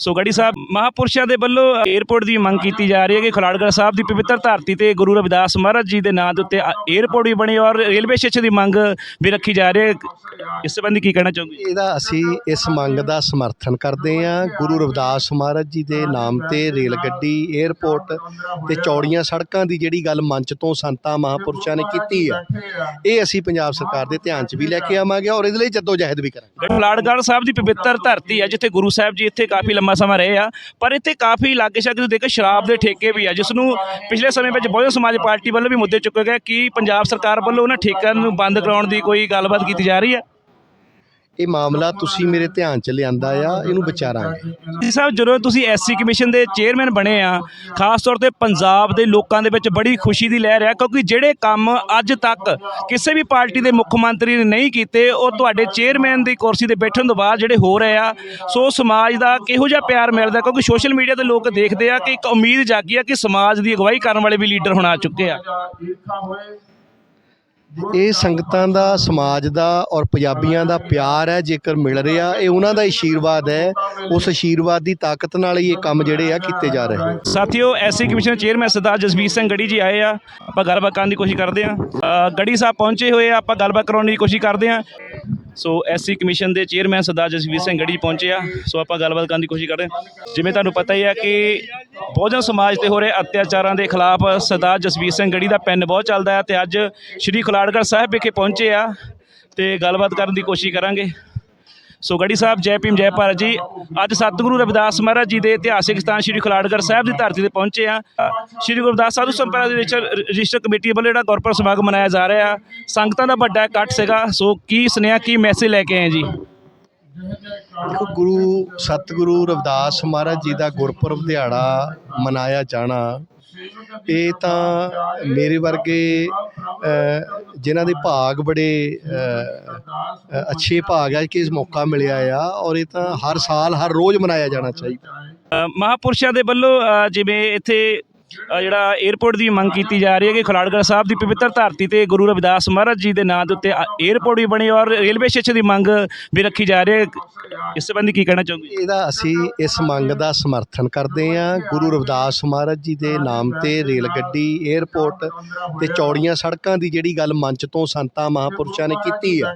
ਸੋ ਗੜੀ ਸਾਹਿਬ ਮਹਾਪੁਰਸ਼ਾਂ ਦੇ ਵੱਲੋਂ 에어ਪੋਰਟ ਦੀ ਮੰਗ ਕੀਤੀ ਜਾ ਰਹੀ ਹੈ ਕਿ ਖਲਾੜਗੜ ਸਾਹਿਬ ਦੀ ਪਵਿੱਤਰ ਧਰਤੀ ਤੇ ਗੁਰੂ ਰਵਿਦਾਸ ਮਹਾਰਾਜ ਜੀ ਦੇ ਨਾਂ ਦੇ ਉੱਤੇ 에어ਪੋਰਟ ਵੀ ਬਣੇ ਔਰ ਰੇਲਵੇ ਸਟੇਸ਼ਨ ਦੀ ਮੰਗ ਵੀ ਰੱਖੀ ਜਾ ਰਹੀ ਹੈ। ਇਸ ਸੰਬੰਧੀ ਕੀ ਕਹਿਣਾ ਚਾਹੋਗੇ? ਇਹਦਾ ਅਸੀਂ ਇਸ ਮੰਗ ਦਾ ਸਮਰਥਨ ਕਰਦੇ ਹਾਂ। ਗੁਰੂ ਰਵਿਦਾਸ ਮਹਾਰਾਜ ਜੀ ਦੇ ਨਾਮ ਤੇ ਰੇਲ ਗੱਡੀ 에어ਪੋਰਟ ਤੇ ਚੌੜੀਆਂ ਸੜਕਾਂ ਦੀ ਜਿਹੜੀ ਗੱਲ ਮੰਚ ਤੋਂ ਸੰਤਾਂ ਮਹਾਪੁਰਸ਼ਾਂ ਨੇ ਕੀਤੀ ਆ ਇਹ ਅਸੀਂ ਪੰਜਾਬ ਸਰਕਾਰ ਦੇ ਧਿਆਨ 'ਚ ਵੀ ਲੈ ਕੇ ਆਵਾਂਗੇ ਔਰ ਇਹਦੇ ਲਈ ਜਦੋਜਹਿਦ ਵੀ ਕਰਾਂਗੇ। ਖਲਾੜਗੜ ਸਾਹਿਬ ਦੀ ਪਵਿੱਤਰ ਧਰਤੀ ਹੈ ਜਿੱਥੇ ਗੁਰੂ ਸਾਹਿਬ ਜੀ ਇੱਥੇ ਕਾਫੀ ਲੰਮਾ ਸਮਾਂ ਰਹੇ ਆ, ਪਰ ਇੱਥੇ ਕਾਫੀ ਲਾਗੇ ਸ਼ਾਗੇ ਦੇਖੋ ਸ਼ਰਾਬ ਦੇ ਠੇਕੇ ਵੀ ਆ ਜਿਸ ਨੂੰ ਪਿਛਲੇ ਸਮੇਂ ਵਿੱਚ ਬਹੁਜਨ ਸਮਾਜ ਪਾਰਟੀ ਵੱਲੋਂ ਵੀ ਮੁੱਦੇ ਚੁੱਕੇ ਗਏ ਕਿ ਪੰਜਾਬ ਸਰਕਾਰ ਵੱਲੋਂ ਉਹਨਾਂ ਠੇਕਿਆਂ ਨੂੰ ਬੰਦ ਕਰਾਉਣ ਦੀ ਕੋਈ ਗੱਲਬਾਤ ਕੀਤੀ ਜਾ ਰਹੀ ਹੈ? ਇਹ ਮਾਮਲਾ ਤੁਸੀਂ ਮੇਰੇ ਧਿਆਨ 'ਚ ਲਿਆਂਦਾ ਆ ਇਹਨੂੰ ਵਿਚਾਰਾਂਗੇ। ਜੀ ਸਾਹਿਬ ਜਦੋਂ ਤੁਸੀਂ ਐਸਸੀ ਕਮਿਸ਼ਨ ਦੇ ਚੇਅਰਮੈਨ ਬਣੇ ਆ ਖਾਸ ਤੌਰ ਤੇ ਪੰਜਾਬ ਦੇ ਲੋਕਾਂ ਦੇ ਵਿੱਚ ਬੜੀ ਖੁਸ਼ੀ ਦੀ ਲਹਿਰ ਹੈ ਕਿਉਂਕਿ ਜਿਹੜੇ ਕੰਮ ਅੱਜ ਤੱਕ ਕਿਸੇ ਵੀ ਪਾਰਟੀ ਦੇ ਮੁੱਖ ਮੰਤਰੀ ਨੇ ਨਹੀਂ ਕੀਤੇ ਉਹ ਤੁਹਾਡੇ ਚੇਅਰਮੈਨ ਦੀ ਕੁਰਸੀ ਤੇ ਬੈਠਣ ਤੋਂ ਬਾਅਦ ਜਿਹੜੇ ਹੋ ਰਹੇ ਆ ਸੋ ਸਮਾਜ ਦਾ ਕਿਹੋ ਜਿਹਾ ਪਿਆਰ ਮਿਲਦਾ ਕਿਉਂਕਿ ਸੋਸ਼ਲ ਮੀਡੀਆ ਤੇ ਲੋਕ ਦੇਖਦੇ ਆ ਕਿ ਇੱਕ ਉਮੀਦ ਜਾਗੀ ਆ ਕਿ ਸਮਾਜ ਦੀ ਅਗਵਾਈ ਕਰਨ ਵਾਲੇ ਵੀ ਲੀਡਰ ਹੁਣ ਆ ਚੁੱਕੇ ਆ। ਇਹ ਸੰਗਤਾਂ ਦਾ, ਸਮਾਜ ਦਾ ਔਰ ਪੰਜਾਬੀਆਂ ਦਾ ਪਿਆਰ ਹੈ, ਜੇਕਰ ਮਿਲ ਰਿਹਾ ਇਹ ਉਹਨਾਂ ਦਾ ਆਸ਼ੀਰਵਾਦ ਹੈ। ਉਸ ਆਸ਼ੀਰਵਾਦ ਦੀ ਤਾਕਤ ਨਾਲ ਹੀ ਇਹ ਕੰਮ ਜਿਹੜੇ ਆ ਕੀਤੇ ਜਾ ਰਹੇ ਨੇ। ਸਾਥੀਓ, SC commission chairman Sardar Jasbir Singh Garhi ji ਆਏ ਆ। ਆਪਾਂ ਗੱਲਬਾਤ ਕਰਨ ਦੀ ਕੋਸ਼ਿਸ਼ ਕਰਦੇ ਆ। ਗੜੀ ਸਾਹਿਬ ਪਹੁੰਚੇ ਹੋਏ ਆ, ਆਪਾਂ ਗੱਲਬਾਤ ਕਰਾਉਣ ਦੀ ਕੋਸ਼ਿਸ਼ ਕਰਦੇ ਆ। ਸੋ, ਐਸਸੀ ਕਮਿਸ਼ਨ ਦੇ ਚੇਅਰਮੈਨ ਸਰਦਾਰ ਜਸਵੀਰ ਸਿੰਘ ਗੜੀ ਜੀ ਪਹੁੰਚੇ ਆ। ਸੋ, ਆਪਾਂ ਗੱਲਬਾਤ ਕਰਨ ਦੀ ਕੋਸ਼ਿਸ਼ ਕਰਦੇ ਆ। ਜਿਵੇਂ ਤੁਹਾਨੂੰ ਪਤਾ ਹੀ ਆ ਕਿ ਬਹੁਜਨ ਸਮਾਜ ਤੇ ਹੋ ਰਹੇ ਅਤਿਆਚਾਰਾਂ ਦੇ ਖਿਲਾਫ ਸਰਦਾਰ ਜਸਵੀਰ ਸਿੰਘ ਗੜੀ ਦਾ ਪੈਨ ਬਹੁਤ ਚੱਲਦਾ ਹੈ ਤੇ ਅੱਜ ਸ਼੍ਰੀ ਖੁਲਾੜਗੜ੍ਹ ਸਾਹਿਬ ਵਿਖੇ ਪਹੁੰਚੇ ਆ ਤੇ ਗੱਲਬਾਤ ਕਰਨ ਦੀ ਕੋਸ਼ਿਸ਼ ਕਰਾਂਗੇ। ਸੋ ਗੜੀ ਸਾਹਿਬ, ਜੈ ਭੀਮ, ਜੈ ਭਾਰਤ ਜੀ, ਅੱਜ ਸਤਿਗੁਰੂ ਰਵਿਦਾਸ ਮਹਾਰਾਜ ਜੀ ਦੇ ਇਤਿਹਾਸਿਕ ਸਥਾਨ ਸ੍ਰੀ ਖਿਲਾੜਗੜ੍ਹ ਸਾਹਿਬ ਦੀ ਧਰਤੀ ਤੇ ਪਹੁੰਚੇ ਆ। ਸ੍ਰੀ ਗੁਰਦਾਸ ਸਾਧੂ ਸੰਪਰਦਾ ਦੇ ਰਜਿਸਟਰ ਕਮੇਟੀ ਵੱਲੋਂ ਜਿਹੜਾ ਗੁਰਪੁਰਬ ਸਮਾਗਮ ਮਨਾਇਆ ਜਾ ਰਿਹਾ, ਸੰਗਤਾਂ ਦਾ ਵੱਡਾ ਇਕੱਠ ਸੀਗਾ। ਸੋ ਕੀ ਸੁਨੇਹਾ, ਕੀ ਮੈਸੇਜ ਲੈ ਕੇ ਆਏ ਜੀ? ਦੇਖੋ ਗੁਰੂ ਸਤਿਗੁਰੂ ਰਵਿਦਾਸ ਮਹਾਰਾਜ ਜੀ ਦਾ ਗੁਰਪੁਰਬ ਦਿਹਾੜਾ ਮਨਾਇਆ ਜਾਣਾ ਇਹ ਤਾਂ ਮੇਰੇ ਵਰਗੇ ਅ, ਜਿਨ੍ਹਾਂ ਦੇ ਭਾਗ ਬੜੇ ਅੱਛੇ ਭਾਗ ਆ ਕਿ ਇਸ ਮੌਕਾ ਮਿਲਿਆ ਆ ਔਰ ਇਹ ਤਾਂ ਹਰ ਸਾਲ ਹਰ ਰੋਜ਼ ਮਨਾਇਆ ਜਾਣਾ ਚਾਹੀਦਾ। ਅ, ਮਹਾਪੁਰਸ਼ਾਂ ਦੇ ਵੱਲੋਂ ਜਿਵੇਂ ਇੱਥੇ ਜਿਹੜਾ 에어ਪੋਰਟ ਦੀ ਮੰਗ ਕੀਤੀ ਜਾ ਰਹੀ ਹੈ ਕਿ ਖਲਾੜਗੜ੍ਹ ਸਾਹਿਬ ਦੀ ਪਵਿੱਤਰ ਧਰਤੀ ਤੇ ਗੁਰੂ ਰਵਿਦਾਸ ਮਹਾਰਾਜ ਜੀ ਦੇ ਨਾਂ ਦੇ ਉੱਤੇ 에어ਪੋਰਟ ਵੀ ਬਣੇ ਔਰ ਰੇਲਵੇ ਸਟੇਸ਼ਨ ਦੀ ਮੰਗ ਵੀ ਰੱਖੀ ਜਾ ਰਹੀ ਹੈ। ਇਸ ਸੰਬੰਧੀ ਕੀ ਕਹਿਣਾ ਚਾਹੋਗੇ? ਇਹਦਾ ਅਸੀਂ ਇਸ ਮੰਗ ਦਾ ਸਮਰਥਨ ਕਰਦੇ ਹਾਂ। ਗੁਰੂ ਰਵਿਦਾਸ ਮਹਾਰਾਜ ਜੀ ਦੇ ਨਾਮ ਤੇ ਰੇਲ ਗੱਡੀ 에어ਪੋਰਟ ਤੇ ਚੌੜੀਆਂ ਸੜਕਾਂ ਦੀ ਜਿਹੜੀ ਗੱਲ ਮੰਚ ਤੋਂ ਸੰਤਾਂ ਮਹਾਪੁਰਸ਼ਾਂ ਨੇ ਕੀਤੀ ਹੈ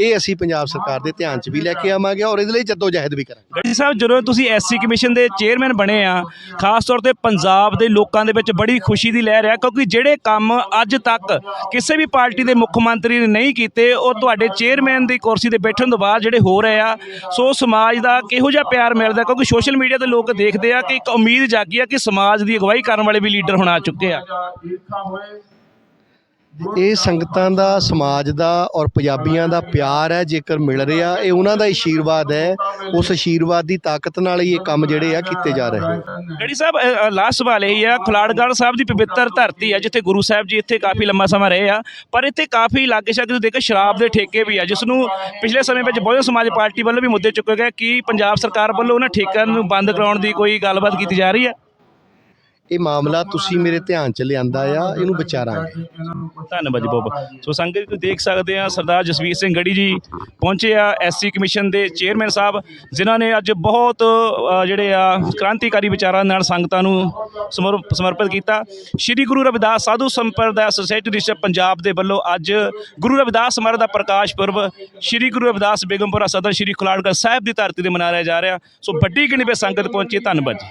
ਇਹ ਅਸੀਂ ਪੰਜਾਬ ਸਰਕਾਰ ਦੇ ਧਿਆਨ 'ਚ ਵੀ ਲੈ ਕੇ ਆਵਾਂਗੇ ਔਰ ਇਹਦੇ ਲਈ ਜੱਦੋ ਜਹਿਦ ਵੀ ਕਰਾਂਗੇ। ਗੱਡੀ ਸਾਹਿਬ ਜਦੋਂ ਤੁਸੀਂ ਐਸਸੀ ਕਮਿਸ਼ਨ ਦੇ ਚੇਅਰਮੈਨ ਬਣੇ ਆ ਖਾਸ ਤੌਰ ਤੇ ਪੰਜਾਬ ਦੇ ਲੋਕਾਂ ਦੇ ਵਿੱਚ ਬੜੀ ਖੁਸ਼ੀ ਦੀ ਲਹਿਰ ਹੈ, ਕਿਉਂਕਿ ਜਿਹੜੇ ਕੰਮ ਅੱਜ ਤੱਕ ਕਿਸੇ ਵੀ ਪਾਰਟੀ ਦੇ ਮੁੱਖ ਮੰਤਰੀ ਨੇ ਨਹੀਂ ਕੀਤੇ, ਉਹ ਤੁਹਾਡੇ ਚੇਅਰਮੈਨ ਦੀ ਕੁਰਸੀ ਤੇ ਬੈਠਣ ਤੋਂ ਬਾਅਦ ਜਿਹੜੇ ਹੋ ਰਹੇ ਆ, ਸੋ ਸਮਾਜ ਦਾ ਕਿਹੋ ਜਿਹਾ ਪਿਆਰ ਮਿਲਦਾ, ਕਿਉਂਕਿ ਸੋਸ਼ਲ ਮੀਡੀਆ ਤੇ ਲੋਕ ਦੇਖਦੇ ਆ ਕਿ ਇੱਕ ਉਮੀਦ ਜਾਗੀ ਆ ਕਿ ਸਮਾਜ ਦੀ ਅਗਵਾਈ ਕਰਨ ਵਾਲੇ ਵੀ ਲੀਡਰ ਹੁਣ ਆ ਚੁੱਕੇ ਆ। ਇਹ ਸੰਗਤਾਂ ਦਾ, ਸਮਾਜ ਦਾ ਔਰ ਪੰਜਾਬੀਆਂ ਦਾ ਪਿਆਰ ਹੈ, ਜੇਕਰ ਮਿਲ ਰਿਹਾ, ਇਹ ਉਹਨਾਂ ਦਾ ਆਸ਼ੀਰਵਾਦ ਹੈ। ਉਸ ਆਸ਼ੀਰਵਾਦ ਦੀ ਤਾਕਤ ਨਾਲ ਹੀ ਇਹ ਕੰਮ ਜਿਹੜੇ ਆ ਕੀਤੇ ਜਾ ਰਹੇ ਨੇ। ਗੜੀ ਸਾਹਿਬ ਲਾਸਟ ਸਵਾਲ ਇਹ ਆ, ਖਲਾੜਗੜ੍ਹ ਸਾਹਿਬ ਦੀ ਪਵਿੱਤਰ ਧਰਤੀ ਹੈ, ਜਿੱਥੇ ਗੁਰੂ ਸਾਹਿਬ ਜੀ ਇੱਥੇ ਕਾਫੀ ਲੰਮਾ ਸਮਾਂ ਰਹੇ ਆ, ਪਰ ਇੱਥੇ ਕਾਫੀ ਲਾਗੇ ਸ਼ਾਗੇ ਤੁਸੀਂ ਦੇਖੋ, ਸ਼ਰਾਬ ਦੇ ਠੇਕੇ ਵੀ ਆ ਜਿਸ ਨੂੰ ਪਿਛਲੇ ਸਮੇਂ ਵਿੱਚ ਬਹੁਜਨ ਸਮਾਜ ਪਾਰਟੀ ਵੱਲੋਂ ਵੀ ਮੁੱਦੇ ਚੁੱਕੇ ਗਏ, ਕਿ ਪੰਜਾਬ ਸਰਕਾਰ ਵੱਲੋਂ ਉਹਨਾਂ ਠੇਕਿਆਂ ਨੂੰ ਬੰਦ ਕਰਾਉਣ ਦੀ ਕੋਈ ਗੱਲਬਾਤ ਕੀਤੀ ਜਾ ਰਹੀ ਹੈ? ਇਹ ਮਾਮਲਾ ਤੁਸੀਂ ਮੇਰੇ ਧਿਆਨ 'ਚ ਲਿਆਂਦਾ ਆ ਇਹਨੂੰ ਵਿਚਾਰਾਂਗੇ। ਧੰਨਵਾਦ ਜੀ ਬਹੁਤ ਸੋ ਸੰਗਤ ਜੀ ਤੁਸੀਂ ਦੇਖ ਸਕਦੇ ਆ ਸਰਦਾਰ ਜਸਵੀਰ ਸਿੰਘ ਗੜੀ ਜੀ ਪਹੁੰਚੇ ਆ ਐਸਸੀ ਕਮਿਸ਼ਨ ਦੇ ਚੇਅਰਮੈਨ ਸਾਹਿਬ ਜਿਨ੍ਹਾਂ ਨੇ ਅੱਜ ਬਹੁਤ ਜਿਹੜੇ ਆ ਕ੍ਰਾਂਤੀਕਾਰੀ ਵਿਚਾਰਾਂ ਨਾਲ ਸੰਗਤਾਂ ਨੂੰ ਸਮਰ- ਸਮਰਪਿਤ ਕੀਤਾ। ਸ਼੍ਰੀ ਗੁਰੂ ਰਵਿਦਾਸ ਸਾਧੂ ਸੰਪਰਦਾ ਸੁਸਾਇਟੀ ਰਿਸ਼ਪ ਪੰਜਾਬ ਦੇ ਵੱਲੋਂ ਅੱਜ ਗੁਰੂ ਰਵਿਦਾਸ ਮਹਾਰਾਜ ਦਾ ਪ੍ਰਕਾਸ਼ ਪੁਰਬ ਸ਼੍ਰੀ ਗੁਰੂ ਰਵਿਦਾਸ ਬੇਗਮਪੁਰਾ ਸਦਰ ਸ਼੍ਰੀ ਖੁਲਾੜਗੜ੍ਹ ਸਾਹਿਬ ਦੀ ਧਰਤੀ ਤੇ ਮਨਾਇਆ ਜਾ ਰਿਹਾ। ਸੋ ਵੱਡੀ ਗਿਣਤੀ ਵਿੱਚ ਸੰਗਤ ਪਹੁੰਚੀ। ਧੰਨਵਾਦ ਜੀ।